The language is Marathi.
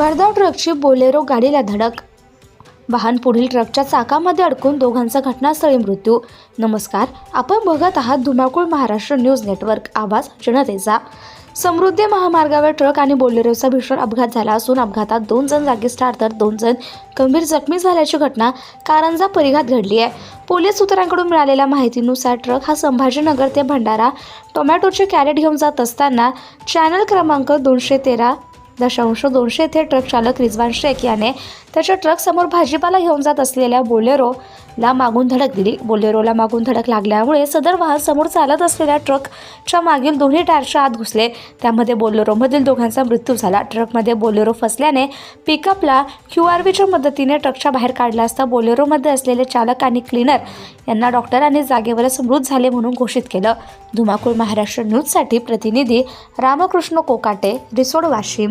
भरधाव ट्रकची बोलेरो गाडीला धडक. वाहन पुढील ट्रकच्या चाकामध्ये अडकून दोघांचा घटनास्थळी मृत्यू. नमस्कार आपण बघत आहात धुमाकूळ महाराष्ट्र न्यूज नेटवर्क आवाज जनतेचा. समृद्धी महामार्गावर ट्रक आणि बोलेरोचा भीषण अपघात झाला असून अपघातात दोन जण जागीच ठार तर दोन जण गंभीर जखमी झाल्याची घटना कारंजा परिघात घडली आहे. पोलीस सूत्रांकडून मिळालेल्या माहितीनुसार ट्रक हा संभाजीनगर ते भंडारा टोमॅटोचे कॅरेट घेऊन जात असताना चॅनल क्रमांक दोनशे तेरा दशांश दोनशे येथे ट्रक चालक रिजवान शेख याने त्याच्या ट्रकसमोर भाजीपाला घेऊन जात असलेल्या बोलेरोला मागून धडक दिली. बोलेरोला मागून धडक लागल्यामुळे सदर वाहन समोर चालत असलेल्या ट्रकच्या मागील दोन्ही टायरच्या आत घुसले. त्यामध्ये बोलेरोमधील दोघांचा मृत्यू झाला. ट्रकमध्ये बोलेरो फसल्याने पिकअपला क्यू आर व्हीच्या मदतीने ट्रकच्या बाहेर काढला असता बोलेरोमध्ये असलेले चालक आणि क्लीनर यांना डॉक्टरांनी जागेवरच मृत झाले म्हणून घोषित केलं. धुमाकूळ महाराष्ट्र न्यूजसाठी प्रतिनिधी रामकृष्ण कोकाटे रिसोड वाशिम.